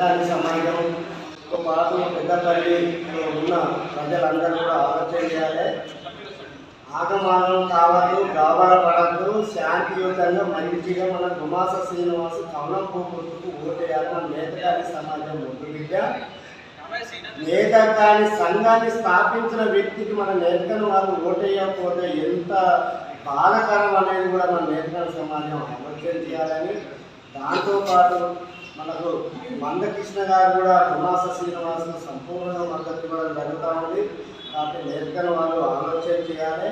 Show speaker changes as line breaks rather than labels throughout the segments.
నేతకాని సమాజం పాటు పెద్దపల్లి ఉన్న ప్రజలందరూ కూడా ఆలోచన చేయాలి. ఆగమానం కావద్దు గాబర పడద్దు శాంతియుతంగా మంచిగా మన గుమాస శ్రీనివాస కమలం పోగొట్టుకు ఓటేయాలి. మన సమాజం ముందు బిడ్డ. నేతకాని సంఘాన్ని స్థాపించిన వ్యక్తికి మన నేతను వాళ్ళు ఓటేయకపోతే ఎంత బాధకరం అనేది కూడా మన నేతకాల సమాజం ఆలోచన చేయాలని దాంతోపాటు మనకు మందకృష్ణ గారు కూడా గుమాస శ్రీనివాసు సంపూర్ణంగా మద్దతు ఇవ్వడం జరుగుతూ ఉంది. కాబట్టి నేతకన వాళ్ళు ఆలోచన చేయాలి.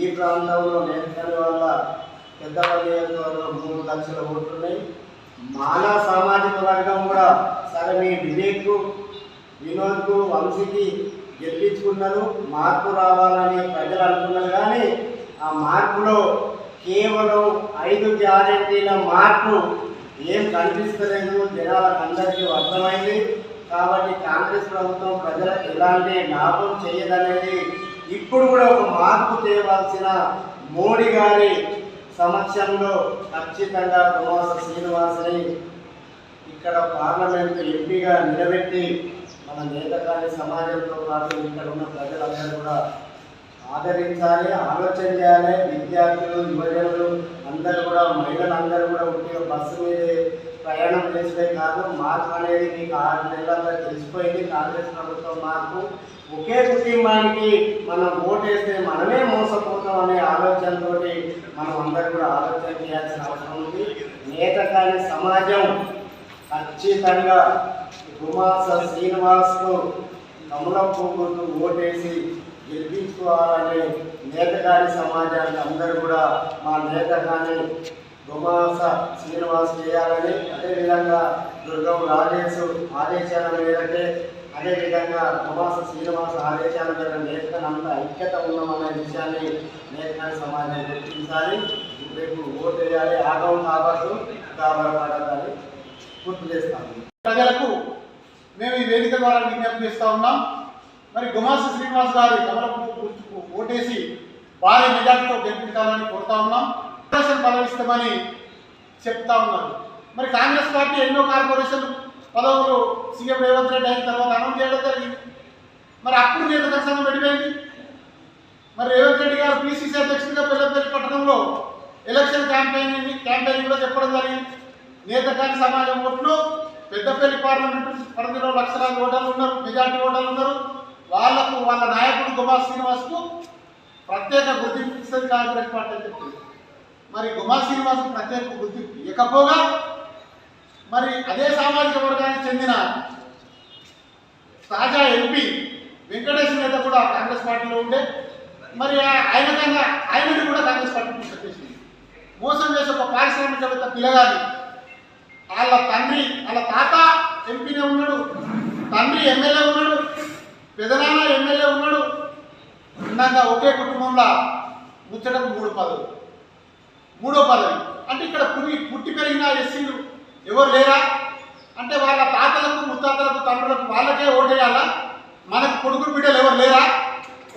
ఈ ప్రాంతంలో నేతకన వల్ల పెద్దపల్లి నియోజకవర్గం మూడు లక్షల ఓట్లు మానవ సామాజిక వర్గం కూడా సరే మీ వివేక్ వినోద్కు వంశీకి గెలిపించుకున్నారు. మార్పు రావాలని ప్రజలు అనుకున్నారు కానీ ఆ మార్పులో కేవలం ఐదు గ్యారెంటీల మార్పు ఏం కనిపిస్తలేదు. జనాలకు అందరికీ అర్థమైంది. కాబట్టి కాంగ్రెస్ ప్రభుత్వం ప్రజలకు ఎలాంటి లాభం చేయదనేది ఇప్పుడు కూడా ఒక మార్పు తేవాల్సిన మోడీ గారి సమక్షంలో ఖచ్చితంగా కుమార శ్రీనివాసని ఇక్కడ పార్లమెంట్ ఎంపీగా నిలబెట్టి మన నేతకాని సమాజంతో పాటు ఇక్కడ ఉన్న ప్రజలందరూ కూడా ఆదరించాలి ఆలోచన చేయాలి. విద్యార్థులు యువజనులు అందరూ కూడా మహిళలందరూ కూడా ఉంటే బస్సు మీద ప్రయాణం చేసే కాదు. మార్పు అనేది మీకు ఆరు నెలల్లో తెలిసిపోయింది. కాంగ్రెస్ ప్రభుత్వం మార్పు ఒకే కుటుంబానికి మనం ఓటేస్తే మనమే మోసపోతాం అనే ఆలోచనతో మనం అందరూ కూడా ఆలోచన చేయాల్సిన అవసరం ఉంది. నేత కాని సమాజం ఖచ్చితంగా గుమాస శ్రీనివాస్కు కమలం పువ్వుకు ఓటేసి గెలిపించుకోవాలని నేతగాని సమాజానికి అందరూ కూడా మా నేతగాని గుమాస శ్రీనివాస్ చేయాలని అదేవిధంగా దుర్గం రాజేష్ ఆదేశాల మేరకే అదేవిధంగా గుమాస శ్రీనివాస్ ఆదేశాల మేర నేతనంతా ఐక్యత ఉన్నామనే విషయాన్ని నేతగాని సమాజం గుర్తించాలి. రేపు ఓటు వేయాలి. ఆగం కావచ్చు కాబడపడాలని గుర్తు చేస్తాను
ప్రజలకు మేము ఈ వేదిక ద్వారా విజ్ఞప్తి చేస్తూ ఉన్నాం. మరి గుమాస శ్రీనివాస్ గారి కమలపు గుర్తుకు ఓటేసి భారీ మెజార్టీతో గెలిపించాలని కోరుతా ఉన్నాం. కార్పొరేషన్ పదవిస్తామని చెప్తా ఉన్నారు. మరి కాంగ్రెస్ పార్టీ ఎన్నో కార్పొరేషన్ పదవులు సీఎం రేవంత్ రెడ్డి అయిన తర్వాత అనౌన్స్ చేయడం జరిగింది. మరి అప్పుడు నేను సంఘం పెట్టిపోయింది మరి రేవంత్ రెడ్డి గారు పిసిసి అధ్యక్షుడిగా పెద్దపల్లి పట్టణంలో ఎలక్షన్ క్యాంపెయిన్ క్యాంపెయిన్ కూడా చెప్పడం జరిగింది. నేతకాని సమాజం ఓట్లు పెద్దపల్లి పార్లమెంటు పరిధిలో లక్షలాది ఓటర్లు ఉన్నారు మెజార్టీ ఓటర్లు ఉన్నారు. గుమా శ్రీనివాస్కు ప్రత్యేక గుర్తింపు ఇస్తుంది కాంగ్రెస్ పార్టీ అని మరి గుమా శ్రీనివాస్ ప్రత్యేక గుర్తింపు ఇకపోగా మరి అదే సామాజిక వర్గానికి చెందిన తాజా ఎంపీ వెంకటేశ్వర నేత కూడా కాంగ్రెస్ పార్టీలో ఉండే. మరి ఆయన కన్నా ఆయనని కూడా కాంగ్రెస్ పార్టీ చెప్పేసింది మోసం చేసే ఒక పారిశ్రామికవేత్త పిల్లగాది వాళ్ళ తండ్రి వాళ్ళ తాత ఎంపీనే ఉన్నాడు తండ్రి ఎమ్మెల్యే ఉన్నాడు పెదనాన్న ఎమ్మెల్యే ఉన్నాడు భిన్నంగా ఒకే కుటుంబంలో ముచ్చటకు మూడు పదవి మూడో పదవి. అంటే ఇక్కడ పుని పుట్టి పెరిగిన ఎస్సీలు ఎవరు లేరా? అంటే వాళ్ళ తాతలకు ముత్తాతలకు తండ్రులకు వాళ్ళకే ఓటేయాలా? మనకు కొడుకు బిడ్డలు ఎవరు లేరా?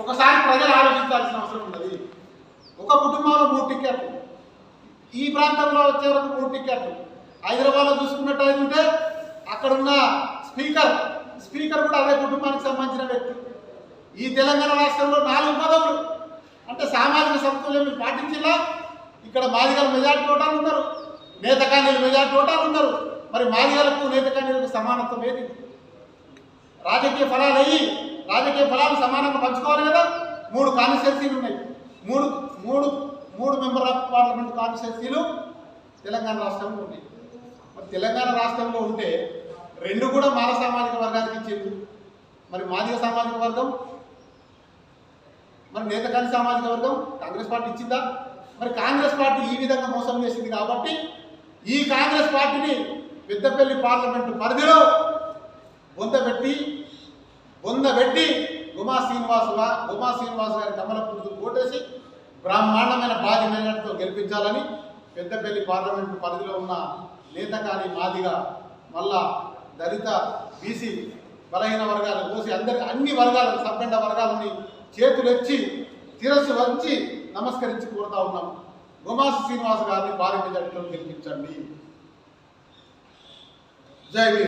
ఒకసారి ప్రజలు ఆలోచించాల్సిన అవసరం ఉన్నది. ఒక కుటుంబంలో మూడు టికెట్లు. ఈ ప్రాంతంలో వచ్చే వరకు మూడు టికెట్లు. హైదరాబాద్లో చూసుకున్నట్టయితే ఉంటే అక్కడ ఉన్న స్పీకర్ స్పీకర్ కూడా అదే కుటుంబానికి సంబంధించిన వ్యక్తి. ఈ తెలంగాణ రాష్ట్రంలో నాలుగు పదవులు. అంటే సామాజిక సమతుల్యం మీరు పాటించిలా? ఇక్కడ మాదిగల మెజార్టీ ఓటాలు ఉన్నారు. నేతకానీలు మెజార్టీ ఓటాలు ఉన్నారు. మరి మాదిగలకు నేతకానీలకు సమానత్వం ఏది? రాజకీయ ఫలాలు అయ్యి రాజకీయ ఫలాలు సమానంగా పంచుకోవాలి కదా? మూడు కాన్స్టిట్యున్సీలు ఉన్నాయి. మూడు మూడు మూడు మెంబర్ ఆఫ్ పార్లమెంట్ కాన్స్టిట్యున్సీలు తెలంగాణ రాష్ట్రంలో ఉన్నాయి. మరి తెలంగాణ రాష్ట్రంలో ఉంటే రెండు కూడా మాల సామాజిక వర్గానికి ఇచ్చింది. మరి మాదిగ సామాజిక వర్గం మరి నేతకాని సామాజిక వర్గం కాంగ్రెస్ పార్టీ ఇచ్చిందా? మరి కాంగ్రెస్ పార్టీ ఈ విధంగా మోసం చేసింది కాబట్టి ఈ కాంగ్రెస్ పార్టీని పెద్దపల్లి పార్లమెంటు పరిధిలో బొందబెట్టి బొందబెట్టి ఉమా శ్రీనివాస్ ఉమా శ్రీనివాసు గారి కమలపురుకు ఓటేసి బ్రహ్మాండమైన భారీ మెజార్టీతో గెలిపించాలని పెద్దపల్లి పార్లమెంటు పరిధిలో ఉన్న నేతకాని మాదిగా మళ్ళా దళిత బీసీ బలహీన వర్గాలు కోసి అందరి అన్ని వర్గాలను సబ్బండ వర్గాలని చేతులెచ్చి శిరస్సు వంచి నమస్కరించి కోరుతా ఉన్నాం. గుమాస శ్రీనివాస్ గారిని భారీ మెజార్టీతో గెలిపించండి జై